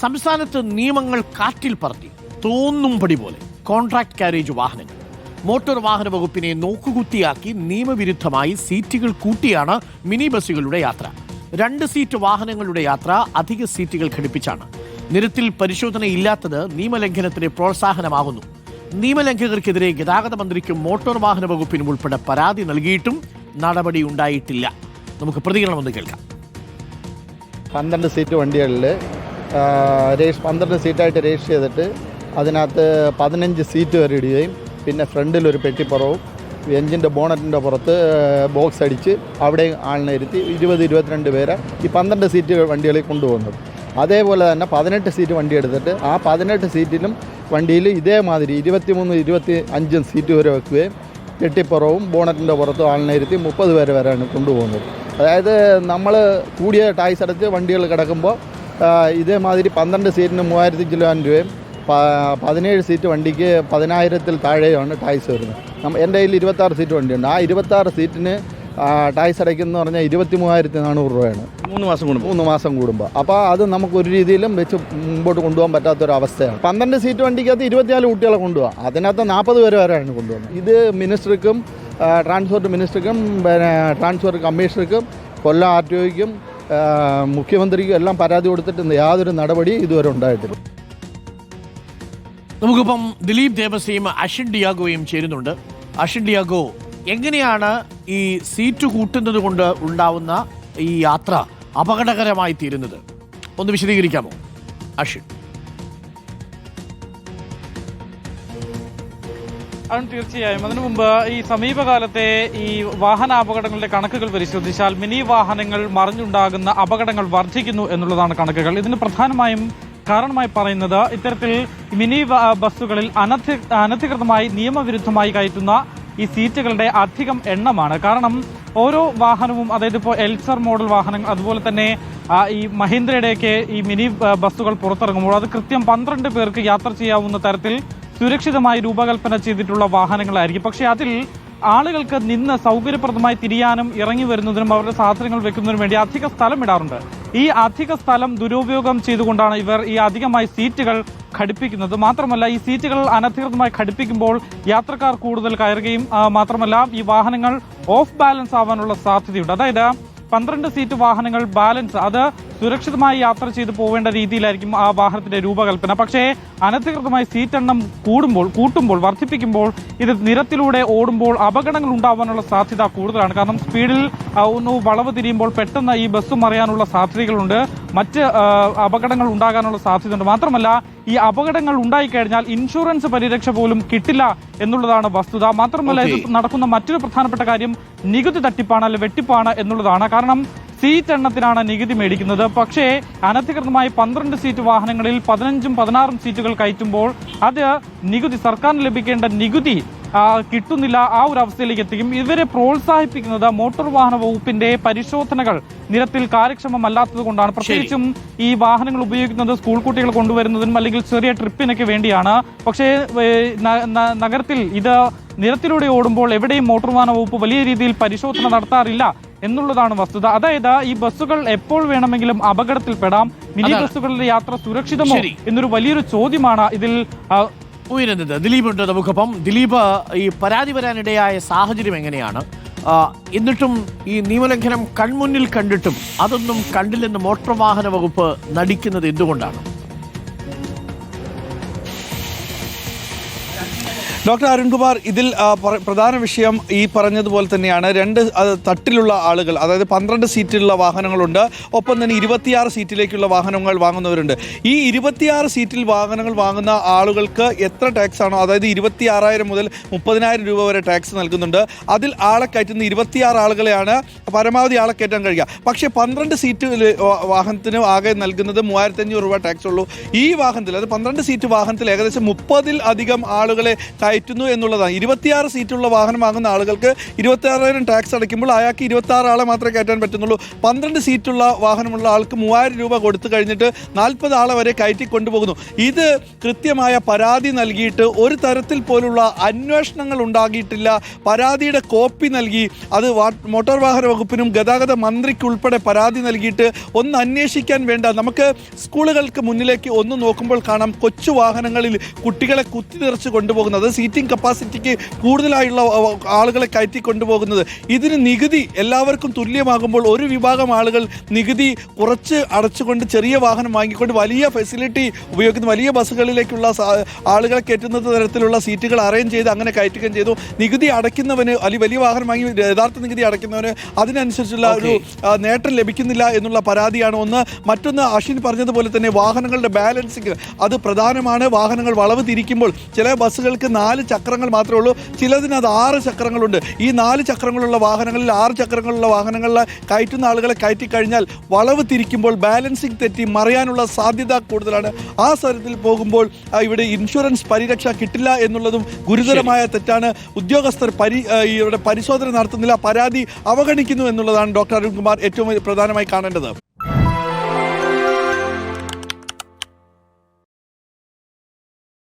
സംസ്ഥാനത്ത് നിയമങ്ങൾ കാറ്റിൽ പറത്തി തോന്നുംപടി പോലെ കോൺട്രാക്ട് കാരേജ് വാഹനങ്ങൾ. മോട്ടോർ വാഹന വകുപ്പിനെ നോക്കുകുത്തിയാക്കി നിയമവിരുദ്ധമായി സീറ്റുകൾ കൂട്ടിയാണ് മിനി ബസ്സുകളുടെ യാത്ര. രണ്ട് സീറ്റ് വാഹനങ്ങളുടെ യാത്ര അധിക സീറ്റുകൾ ഘടിപ്പിച്ചാണ്. നിരത്തിൽ പരിശോധന ഇല്ലാത്തത് നിയമലംഘനത്തിന് പ്രോത്സാഹനമാകുന്നു. നിയമലംഘകർക്കെതിരെ ഗതാഗത മന്ത്രിക്കും മോട്ടോർ വാഹന വകുപ്പിനും ഉൾപ്പെടെ പരാതി നൽകിയിട്ടും നടപടി ഉണ്ടായിട്ടില്ല. നമുക്ക് പ്രതികരണം ഒന്ന് കേൾക്കാം. പന്ത്രണ്ട് സീറ്റ് വണ്ടികളിൽ രജിസ് പന്ത്രണ്ട് സീറ്റായിട്ട് രജിസ്റ്റർ ചെയ്തിട്ട് അതിനകത്ത് പതിനഞ്ച് സീറ്റ് വരെ ഇടുകയും പിന്നെ ഫ്രണ്ടിൽ ഒരു പെട്ടിപ്പുറവും എഞ്ചിന്റെ ബോണറ്റിന്റെ പുറത്ത് ബോക്സ് അടിച്ച് അവിടെ ആളിനെ ഇരുത്തി ഇരുപത് ഇരുപത്തിരണ്ട് പേരെ ഈ പന്ത്രണ്ട് സീറ്റ് വണ്ടികളിൽ കൊണ്ടുപോകുന്നത്. അതേപോലെ തന്നെ പതിനെട്ട് സീറ്റ് വണ്ടി എടുത്തിട്ട് ആ പതിനെട്ട് സീറ്റിലും വണ്ടിയിൽ ഇതേമാതിരി ഇരുപത്തിമൂന്ന് ഇരുപത്തി അഞ്ചും സീറ്റ് വരെ വെക്കുകയും കെട്ടിപ്പുറവും ബോണറ്റിന്റെ പുറത്തും ആളിനെ ഇരുത്തി മുപ്പത് പേരെ വരെയാണ് കൊണ്ടുപോകുന്നത്. അതായത് നമ്മൾ കൂടിയ ടാക്സ് അടച്ച് വണ്ടികൾ കിടക്കുമ്പോൾ ഇതേമാതിരി പന്ത്രണ്ട് സീറ്റിന് മൂവായിരത്തി ചില്ലാൻ രൂപയും പതിനേഴ് സീറ്റ് വണ്ടിക്ക് പതിനായിരത്തിൽ താഴെയാണ് ടാക്സ് വരുന്നത്. നമ്മ എന്റെ കയ്യിൽ ഇരുപത്താറ് സീറ്റ് വണ്ടിയുണ്ട്. ആ ഇരുപത്താറ് സീറ്റിന് ടാക്സ് അടയ്ക്കുന്ന പറഞ്ഞാൽ ഇരുപത്തി മൂവായിരത്തി നാനൂറ് രൂപയാണ്. മൂന്ന് മാസം കൂടുമ്പോൾ. മൂന്ന് മാസം കൂടുമ്പോൾ. അപ്പോൾ അത് നമുക്ക് ഒരു രീതിയിലും വെച്ച് മുമ്പോട്ട് കൊണ്ടുപോകാൻ പറ്റാത്തൊരവസ്ഥയാണ് പന്ത്രണ്ട് സീറ്റ് വണ്ടിക്കകത്ത് ഇരുപത്തിനാല് കുട്ടികളെ കൊണ്ടുപോകാം. അതിനകത്ത് നാൽപ്പത് പേര് വരെയാണ് കൊണ്ടുപോകുന്നത്. ഇത് മിനിസ്റ്റർക്കും ട്രാൻസ്പോർട്ട് മിനിസ്റ്റർക്കും പിന്നെ ട്രാൻസ്പോർട്ട് കമ്മീഷണർക്കും കൊല്ലം ആർ ടി ഒയ്ക്കും മുഖ്യമന്ത്രിക്കും എല്ലാം പരാതി കൊടുത്തിട്ട് യാതൊരു നടപടി ഇതുവരെ ഉണ്ടായിട്ടില്ല. നമുക്കിപ്പം ദിലീപ് ദേവസ്യയും അഷിൻ ഡിയാഗോയും ചേരുന്നുണ്ട്. അഷിൻ ഡിയാഗോ എങ്ങനെയാണ് ഈ സീറ്റ് കൂട്ടുന്നത് കൊണ്ട് ഉണ്ടാവുന്ന ഈ യാത്ര അപകടകരമായി തീരുന്നത്? ഒന്ന് വിശദീകരിക്കാമോ? അഷിൻ ആണ് തീർച്ചയായും. അതിനു മുമ്പ് ഈ സമീപകാലത്തെ ഈ വാഹന അപകടങ്ങളുടെ കണക്കുകൾ പരിശോധിച്ചാൽ മിനി വാഹനങ്ങൾ മറിഞ്ഞുണ്ടാകുന്ന അപകടങ്ങൾ വർദ്ധിക്കുന്നു എന്നുള്ളതാണ് കണക്കുകൾ. ഇതിന് പ്രധാനമായും കാരണമായി പറയുന്നത് ഇത്തരത്തിൽ മിനി ബസ്സുകളിൽ അനധി അനധികൃതമായി നിയമവിരുദ്ധമായി കയറ്റുന്ന ഈ സീറ്റുകളുടെ അധികം എണ്ണമാണ്. കാരണം ഓരോ വാഹനവും അതായത് ഇപ്പോൾ എൽസർ മോഡൽ വാഹനങ്ങൾ അതുപോലെ തന്നെ ഈ മഹീന്ദ്രയുടെയൊക്കെ ഈ മിനി ബസ്സുകൾ പുറത്തിറങ്ങുമ്പോൾ അത് കൃത്യം പന്ത്രണ്ട് പേർക്ക് യാത്ര ചെയ്യാവുന്ന തരത്തിൽ സുരക്ഷിതമായി രൂപകൽപ്പന ചെയ്തിട്ടുള്ള വാഹനങ്ങളായിരിക്കും. പക്ഷേ അതിൽ ആളുകൾക്ക് നിന്ന് സൗകര്യപ്രദമായി തിരിയാനും ഇറങ്ങി വരുന്നതിനും അവരുടെ സാധനങ്ങൾ വെക്കുന്നതിനും വേണ്ടി അധിക സ്ഥലം ഇടാറുണ്ട്. ഈ അധിക സ്ഥലം ദുരുപയോഗം ചെയ്തുകൊണ്ടാണ് ഇവർ ഈ അധികമായി സീറ്റുകൾ ഘടിപ്പിക്കുന്നത്. മാത്രമല്ല ഈ സീറ്റുകൾ അനധികൃതമായി ഘടിപ്പിക്കുമ്പോൾ യാത്രക്കാർ കൂടുതൽ കയറുകയും മാത്രമല്ല ഈ വാഹനങ്ങൾ ഓഫ് ബാലൻസ് ആവാനുള്ള സാധ്യതയുണ്ട്. അതായത് പന്ത്രണ്ട് സീറ്റ് വാഹനങ്ങൾ ബാലൻസ്. അത് സുരക്ഷിതമായി യാത്ര ചെയ്ത് പോവേണ്ട രീതിയിലായിരിക്കും ആ വാഹനത്തിന്റെ രൂപകൽപ്പന. പക്ഷേ അനധികൃതമായി സീറ്റ് എണ്ണം കൂടുമ്പോൾ കൂട്ടുമ്പോൾ വർദ്ധിപ്പിക്കുമ്പോൾ ഇത് നിരത്തിലൂടെ ഓടുമ്പോൾ അപകടങ്ങൾ ഉണ്ടാവാനുള്ള സാധ്യത കൂടുതലാണ്. കാരണം സ്പീഡിൽ ഒന്ന് വളവ് തിരിയുമ്പോൾ പെട്ടെന്ന് ഈ ബസ് മറിയാനുള്ള സാധ്യതകളുണ്ട്. മറ്റ് അപകടങ്ങൾ ഉണ്ടാകാനുള്ള സാധ്യതയുണ്ട്. മാത്രമല്ല ഈ അപകടങ്ങൾ ഉണ്ടായിക്കഴിഞ്ഞാൽ ഇൻഷുറൻസ് പരിരക്ഷ പോലും കിട്ടില്ല എന്നുള്ളതാണ് വസ്തുത. മാത്രമല്ല ഇത് നടക്കുന്ന മറ്റൊരു പ്രധാനപ്പെട്ട കാര്യം നികുതി തട്ടിപ്പാണ് അല്ലെ വെട്ടിപ്പാണ് എന്നുള്ളതാണ്. കാരണം സീറ്റ് എണ്ണത്തിനാണ് നികുതി മേടിക്കുന്നത്. പക്ഷേ അനധികൃതമായി പന്ത്രണ്ട് സീറ്റ് വാഹനങ്ങളിൽ പതിനഞ്ചും പതിനാറും സീറ്റുകൾ കയറ്റുമ്പോൾ അത് നികുതി സർക്കാരിന് ലഭിക്കേണ്ട നികുതി കിട്ടുന്നില്ല. ആ ഒരു അവസ്ഥയിലേക്ക് എത്തിക്കും. ഇവരെ പ്രോത്സാഹിപ്പിക്കുന്നത് മോട്ടോർ വാഹന വകുപ്പിന്റെ പരിശോധനകൾ നിരത്തിൽ കാര്യക്ഷമമല്ലാത്തത് കൊണ്ടാണ്. പ്രത്യേകിച്ചും ഈ വാഹനങ്ങൾ ഉപയോഗിക്കുന്നത് സ്കൂൾ കുട്ടികൾ കൊണ്ടുവരുന്നതിനും അല്ലെങ്കിൽ ചെറിയ ട്രിപ്പിനൊക്കെ വേണ്ടിയാണ്. പക്ഷേ നഗരത്തിൽ ഇത് നിരത്തിലൂടെ ഓടുമ്പോൾ എവിടെയും മോട്ടോർ വാഹന വകുപ്പ് വലിയ രീതിയിൽ പരിശോധന നടത്താറില്ല. എന്നുള്ളതാണ് വസ്തുത. അതായത് ഈ ബസ്സുകൾ എപ്പോൾ വേണമെങ്കിലും അപകടത്തിൽപ്പെടാം മിനി ബസ്സുകളുടെ ബസ്സുകളിലെ യാത്ര സുരക്ഷിതമോ എന്നൊരു വലിയൊരു ചോദ്യമാണ് ഇതിൽ ഉയരുന്നത്. ദിലീപ് ഉണ്ട് നമുക്കൊപ്പം. ദിലീപ് ഈ പരാതി വരാനിടയായ സാഹചര്യം എങ്ങനെയാണ്? എന്നിട്ടും ഈ നിയമലംഘനം കൺമുന്നിൽ കണ്ടിട്ടും അതൊന്നും കണ്ടില്ലെന്ന് മോട്ടോർ വാഹന വകുപ്പ് നടിക്കുന്നത് എന്തുകൊണ്ടാണ്? ഡോക്ടർ അരുൺകുമാർ ഇതിൽ പ്രധാന വിഷയം ഈ പറഞ്ഞതുപോലെ തന്നെയാണ്. രണ്ട് തട്ടിലുള്ള ആളുകൾ അതായത് പന്ത്രണ്ട് സീറ്റിലുള്ള വാഹനങ്ങളുണ്ട്. ഒപ്പം തന്നെ ഇരുപത്തിയാറ് സീറ്റിലേക്കുള്ള വാഹനങ്ങൾ വാങ്ങുന്നവരുണ്ട്. ഈ ഇരുപത്തിയാറ് സീറ്റിൽ വാഹനങ്ങൾ വാങ്ങുന്ന ആളുകൾക്ക് എത്ര ടാക്സ് ആണോ അതായത് ഇരുപത്തിയാറായിരം മുതൽ മുപ്പതിനായിരം രൂപ വരെ ടാക്സ് നൽകുന്നുണ്ട്. അതിൽ ആളെ കയറ്റുന്ന ഇരുപത്തിയാറ് ആളുകളെയാണ് പരമാവധി ആളെ കയറ്റാൻ കഴിയുക. പക്ഷേ പന്ത്രണ്ട് സീറ്റ് വാഹനത്തിന് ആകെ നൽകുന്നത് മൂവായിരത്തി അഞ്ഞൂറ് രൂപ ടാക്സ് ഉള്ളൂ. ഈ വാഹനത്തിൽ അത് പന്ത്രണ്ട് സീറ്റ് വാഹനത്തിൽ ഏകദേശം മുപ്പതിൽ അധികം ആളുകളെ കയറ്റുന്നു എന്നുള്ളതാണ്. ഇരുപത്തിയാറ് സീറ്റുള്ള വാഹനം വാങ്ങുന്ന ആളുകൾക്ക് ഇരുപത്തിയാറായിരം ടാക്സ് അടയ്ക്കുമ്പോൾ അയാൾക്ക് ഇരുപത്തി ആറ് ആളെ മാത്രമേ കയറ്റാൻ പറ്റുന്നുള്ളൂ. പന്ത്രണ്ട് സീറ്റുള്ള വാഹനമുള്ള ആൾക്ക് മൂവായിരം രൂപ കൊടുത്തു കഴിഞ്ഞിട്ട് നാൽപ്പത് ആളെ വരെ കയറ്റി കൊണ്ടുപോകുന്നു. ഇത് കൃത്യമായ പരാതി നൽകിയിട്ട് ഒരു തരത്തിൽ പോലുള്ള അന്വേഷണങ്ങൾ ഉണ്ടാകിയിട്ടില്ല. പരാതിയുടെ കോപ്പി നൽകി അത് മോട്ടോർ വാഹന വകുപ്പിനും ഗതാഗത മന്ത്രിക്കുൾപ്പെടെ പരാതി നൽകിയിട്ട് ഒന്ന് അന്വേഷിക്കാൻ വേണ്ട. നമുക്ക് സ്കൂളുകൾക്ക് മുന്നിലേക്ക് ഒന്ന് നോക്കുമ്പോൾ കാണാം കൊച്ചു വാഹനങ്ങളിൽ കുട്ടികളെ കുത്തിനിറച്ച് കൊണ്ടുപോകുന്നത്. സീറ്റിംഗ് കപ്പാസിറ്റിക്ക് കൂടുതലായുള്ള ആളുകളെ കയറ്റി കൊണ്ടുപോകുന്നത്. ഇതിന് നികുതി എല്ലാവർക്കും തുല്യമാകുമ്പോൾ ഒരു വിഭാഗം ആളുകൾ നികുതി കുറച്ച് അടച്ചുകൊണ്ട് ചെറിയ വാഹനം വാങ്ങിക്കൊണ്ട് വലിയ ഫെസിലിറ്റി ഉപയോഗിക്കുന്ന. വലിയ ബസ്സുകളിലേക്കുള്ള ആളുകളെ കയറ്റുന്ന തരത്തിലുള്ള സീറ്റുകൾ അറേഞ്ച് ചെയ്ത് അങ്ങനെ കയറ്റുകയും ചെയ്തു. നികുതി അടയ്ക്കുന്നവന് അല്ലെങ്കിൽ വലിയ വാഹനം വാങ്ങി യഥാർത്ഥ നികുതി അടയ്ക്കുന്നവന് അതിനനുസരിച്ചുള്ള ഒരു നേട്ടം ലഭിക്കുന്നില്ല എന്നുള്ള പരാതിയാണ് ഒന്ന്. മറ്റൊന്ന് അശ്വിൻ പറഞ്ഞതുപോലെ തന്നെ വാഹനങ്ങളുടെ ബാലൻസിങ് അത് പ്രധാനമാണ്. വാഹനങ്ങൾ വളവ് തിരിക്കുമ്പോൾ ചില ബസ്സുകൾക്ക് നാല് ചക്രങ്ങൾ മാത്രമേ ഉള്ളൂ. ചിലതിന് അത് ആറ് ചക്രങ്ങളുണ്ട്. ഈ നാല് ചക്രങ്ങളുള്ള വാഹനങ്ങളിൽ ആറ് ചക്രങ്ങളുള്ള വാഹനങ്ങളിൽ കയറ്റുന്ന ആളുകളെ കയറ്റി കഴിഞ്ഞാൽ വളവ് തിരിക്കുമ്പോൾ ബാലൻസിങ് തെറ്റി മറിയാനുള്ള സാധ്യത കൂടുതലാണ്. ആ സ്ഥലത്തിൽ പോകുമ്പോൾ ഇവിടെ ഇൻഷുറൻസ് പരിരക്ഷ കിട്ടില്ല എന്നുള്ളതും ഗുരുതരമായ തെറ്റാണ്. ഉദ്യോഗസ്ഥർ പരി ഇവിടെ പരിശോധന നടത്തുന്നില്ല. പരാതി അവഗണിക്കുന്നു എന്നുള്ളതാണ് ഡോക്ടർ അരുൺകുമാർ ഏറ്റവും പ്രധാനമായി കാണേണ്ടത്.